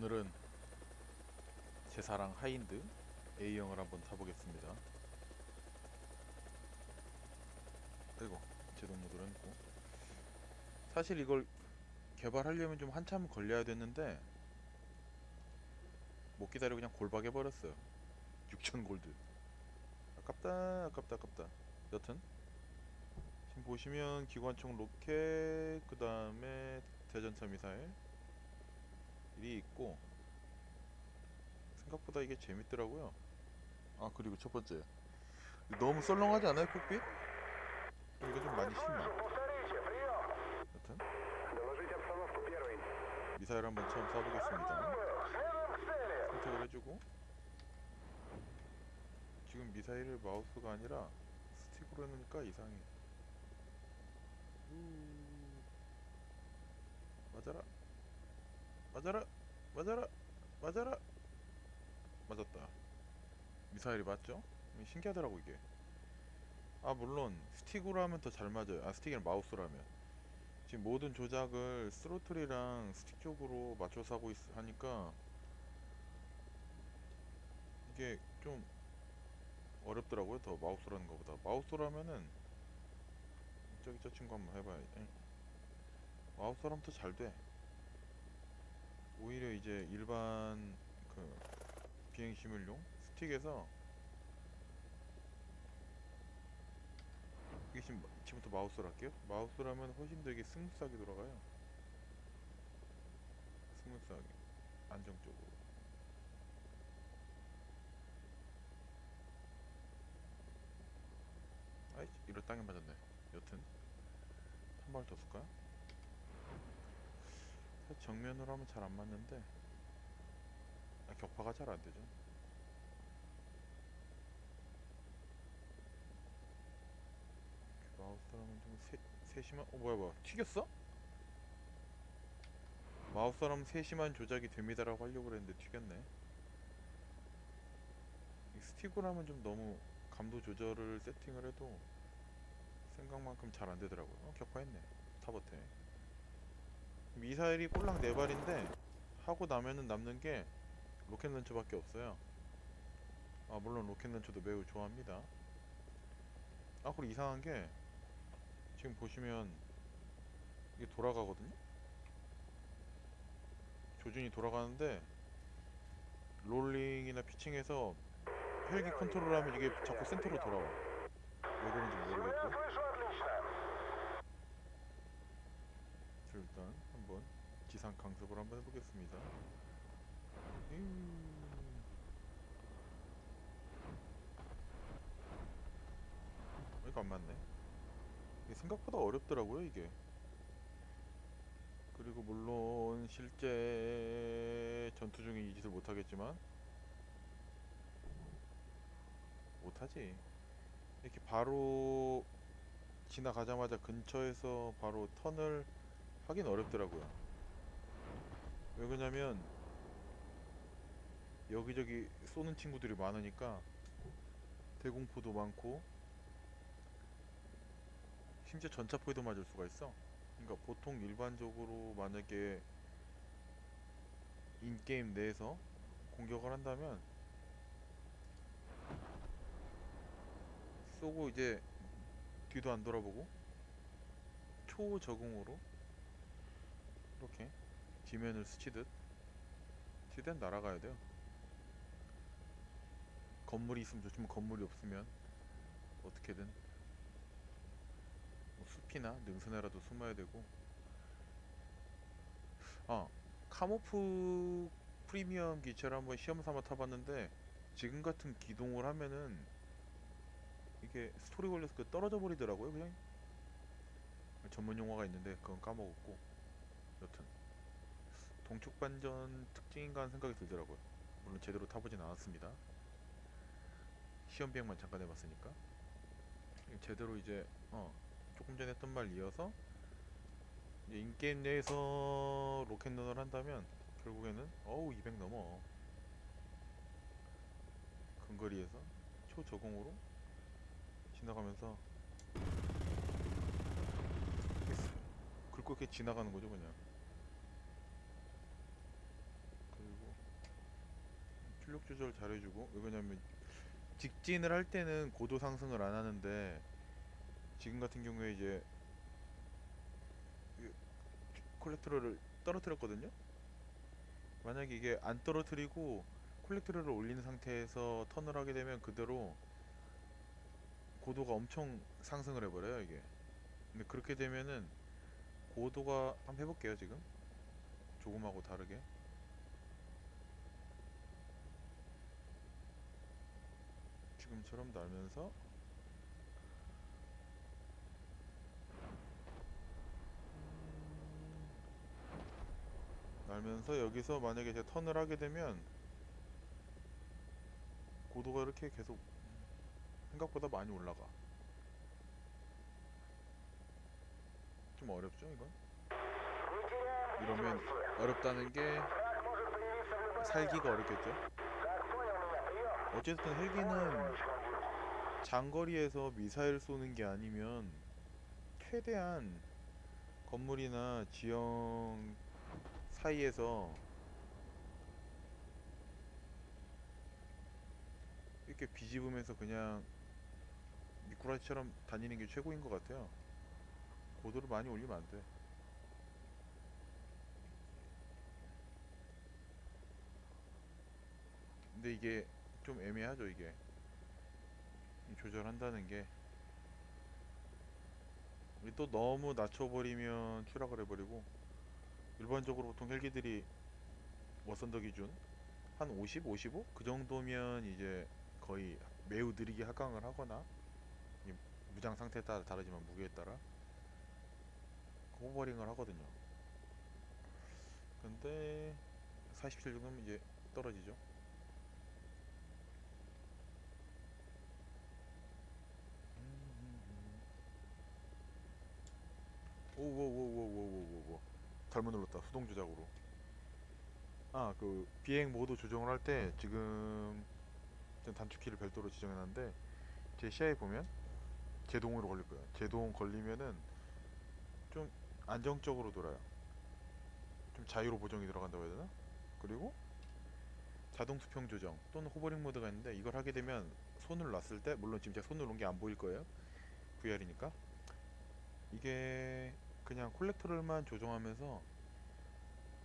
오늘은 제 사랑 하인드 A형을 한번 타보겠습니다. 아이고 제동 모드를 했고 사실 이걸 개발하려면 좀 한참 걸려야 됐는데 못 기다리고 그냥 골박해 버렸어요. 6천 골드. 아깝다 아깝다 아깝다. 여튼 지금 보시면 기관총 로켓 그 다음에 대전차 미사일 일이 있고 생각보다 이게 재밌더라고요. 아 그리고 첫 번째 너무 썰렁하지 않아요 콕빛? 이거 좀 많이 심해. 여튼 미사일 한번 처음 쏴보겠습니다. 선택을 해주고 지금 미사일을 마우스가 아니라 스틱으로 해놓으니까 이상해. 음. 맞아라. 맞아라. 맞아라. 맞아라. 맞았다. 미사일이 맞죠? 신기하더라고 이게. 아 물론 스틱으로 하면 더 잘 맞아요. 아 스틱이랑 마우스로 하면. 지금 모든 조작을 스로틀이랑 스틱 쪽으로 맞춰서 하고 있, 하니까 이게 좀 어렵더라고요. 더 마우스라는 것보다. 마우스라면은 저기 저 친구 한번 해봐야지. 마우스라면 더 잘 돼. 오히려 이제 일반 그 비행 시뮬용 스틱에서 이게 지금 지금부터 마우스로 할게요. 마우스라면 훨씬 더 이게 스무스하게 돌아가요. 스무스하게 안정적으로. 아이 이럴 땅에 맞았네. 여튼 한 발 더 쓸까요? 정면으로 하면 잘 안 맞는데 아, 격파가 잘 안 되죠. 마우스라면 좀 세, 세심한 어 뭐야 뭐야 튀겼어? 마우스라면 세심한 조작이 됩니다라고 하려고 그랬는데 튀겼네. 이 스틱으로 하면 좀 너무 감도 조절을 세팅을 해도 생각만큼 잘 안 되더라고요. 어, 격파했네. 타버테. 미사일이 꼴랑 네 발인데 하고 나면은 남는 게 로켓 런처밖에 없어요. 아 물론 로켓 런처도 매우 좋아합니다. 아 그리고 이상한 게 지금 보시면 이게 돌아가거든요? 조준이 돌아가는데 롤링이나 피칭에서 헬기 컨트롤하면 이게 자꾸 센터로 돌아와. 왜 그런지 모르겠고. 지상 강습을 한번 해보겠습니다. 음. 어, 이거 안 맞네. 이게 생각보다 어렵더라고요, 이게. 그리고 물론 실제 전투 중에 이 짓을 못하겠지만 못하지. 이렇게 바로 지나가자마자 근처에서 바로 턴을 하긴 어렵더라고요. 왜 그러냐면 여기저기 쏘는 친구들이 많으니까 대공포도 많고 심지어 전차포에도 맞을 수가 있어. 그러니까 보통 일반적으로 만약에 인게임 내에서 공격을 한다면 쏘고 이제 뒤도 안 돌아보고 초적응으로 이렇게 지면을 스치듯 최대한 날아가야 돼요. 건물이 있으면 좋지만 건물이 없으면 어떻게든 뭐 숲이나 능선에라도 숨어야 되고. 아 카모프 프리미엄 기체를 한번 시험 삼아 타봤는데 지금 같은 기동을 하면은 이게 스토리 걸려서 그 떨어져 버리더라고요 그냥. 전문 용어가 있는데 그건 까먹었고. 여튼 동축 반전 특징인가 하는 생각이 들더라고요. 물론 제대로 타보진 않았습니다. 시험 비행만 잠깐 해봤으니까 제대로 이제 어 조금 전에 했던 말 이어서 인게임 내에서 로켓런을 한다면 결국에는 어우 200 넘어 근거리에서 초저공으로 지나가면서 긁고 이렇게 지나가는 거죠 그냥 그리고 속력 조절 잘해주고 왜냐면 직진을 할 때는 고도 상승을 안 하는데 지금 같은 경우에 이제 이 콜렉트러를 떨어뜨렸거든요. 만약에 이게 안 떨어뜨리고 콜렉트러를 올리는 상태에서 턴을 하게 되면 그대로 고도가 엄청 상승을 해버려요 이게. 근데 그렇게 되면은 고도가 한번 해볼게요 지금 조금하고 다르게 지금처럼 날면서 날면서 여기서 만약에 제가 턴을 하게 되면 고도가 이렇게 계속 생각보다 많이 올라가 좀 어렵죠 이건? 이러면 어렵다는 게 살기가 어렵겠죠? 어쨌든 헬기는 장거리에서 미사일 쏘는 게 아니면 최대한 건물이나 지형 사이에서 이렇게 비집으면서 그냥 미꾸라지처럼 다니는 게 최고인 것 같아요. 고도를 많이 올리면 안 돼. 근데 이게 좀 애매하죠, 이게. 이 조절한다는 게. 이게 또 너무 낮춰버리면 추락을 해버리고, 일반적으로 보통 헬기들이 워선더 기준 한 50, 55? 그 정도면 이제 거의 매우 느리게 하강을 하거나, 이 무장 상태에 따라 다르지만 무게에 따라 호버링을 하거든요. 근데 47 정도면 이제 떨어지죠. 잘못 눌렀다. 수동 조작으로. 아 그 비행 모드 조정을 할 때 지금 전 단축키를 별도로 지정해놨는데 제 시야에 보면 제동으로 걸릴 거예요. 제동 걸리면은 좀 안정적으로 돌아요. 좀 자유로 보정이 들어간다고 해야 되나? 그리고 자동 수평 조정 또는 호버링 모드가 있는데 이걸 하게 되면 손을 놨을 때 물론 지금 제가 손을 놓은 게 안 보일 거예요. VR이니까. 이게 그냥 콜렉터를만 조정하면서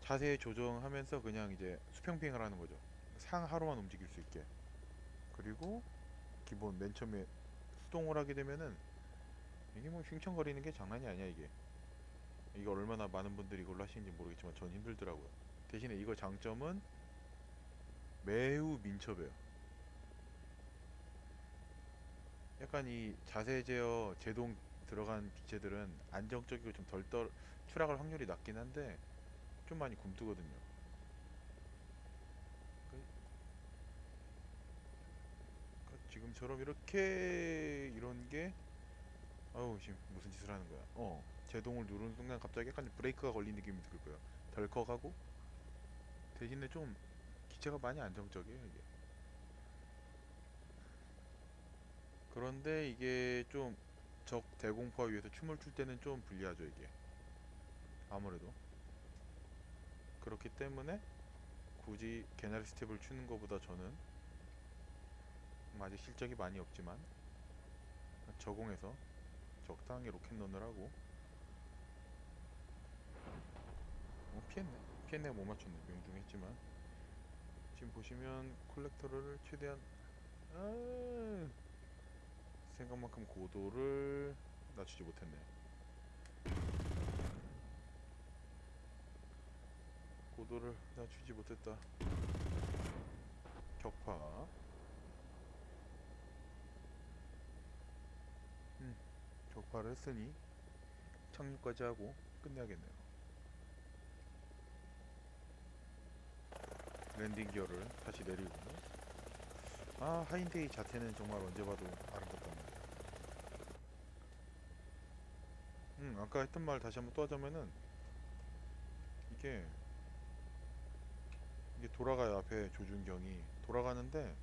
자세 조정하면서 그냥 이제 수평 비행을 하는 거죠. 상하로만 움직일 수 있게. 그리고 기본 맨 처음에 수동을 하게 되면은 이게 뭐 휘청거리는 게 장난이 아니야 이게. 이거 얼마나 많은 분들이 이걸로 하시는지 모르겠지만 전 힘들더라고요. 대신에 이거 장점은 매우 민첩해요. 약간 이 자세 제어 제동 들어간 기체들은 안정적이고 좀 덜 떨 추락할 확률이 낮긴 한데 좀 많이 굼뜨거든요. 그- 그 지금처럼 이렇게 이런 게 아우 지금 무슨 짓을 하는 거야? 어 제동을 누르는 순간 갑자기 약간 브레이크가 걸린 느낌이 들 거예요. 덜컥하고 대신에 좀 기체가 많이 안정적이에요 이게. 그런데 이게 좀 적 대공포 위에서 춤을 출 때는 좀 불리하죠 이게. 아무래도. 그렇기 때문에 굳이 개나리 스텝을 추는 것보다 저는 음, 아직 실적이 많이 없지만 저공에서 적당히 로켓런을 하고 어, 피했네. 피했네 못 맞췄네. 명중했지만. 지금 보시면 콜렉터를 최대한 아 생각만큼 고도를 낮추지 못했네. 고도를 낮추지 못했다. 격파. 음, 격파를 했으니 착륙까지 하고 끝내야겠네요. 랜딩 기어를 다시 내리고 아 하인데이 자태는 정말 언제 봐도 아름답단 말이야 음 아까 했던 말 다시 한번 또 하자면은 이게 이게 돌아가요 앞에 조준경이. 돌아가는데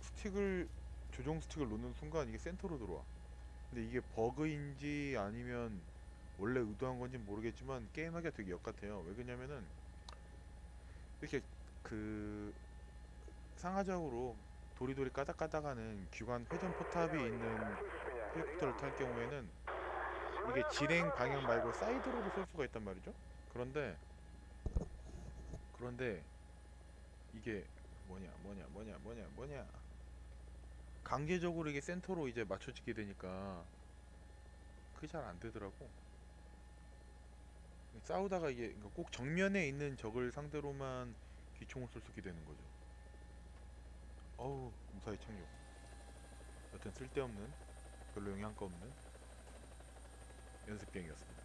스틱을 조종 스틱을 놓는 순간 이게 센터로 들어와. 근데 이게 버그인지 아니면 원래 의도한 건지 모르겠지만 게임하기가 되게 역 같아요. 왜 그러냐면은 이렇게 그 상하적으로 도리도리 까닥까닥하는 기관 회전 포탑이 있는 헬리콥터를 탈 경우에는 이게 진행 방향 말고 사이드로도 쏠 수가 있단 말이죠. 그런데 그런데 이게 뭐냐 뭐냐 뭐냐 뭐냐 뭐냐 강제적으로 이게 센터로 이제 맞춰지게 되니까 그게 잘 안 되더라고. 싸우다가 이게 그러니까 꼭 정면에 있는 적을 상대로만 기총을 쏠 수 있게 되는 거죠. 어우 무사히 착륙. 여튼 쓸데없는 별로 영향가 없는 연습 비행이었습니다.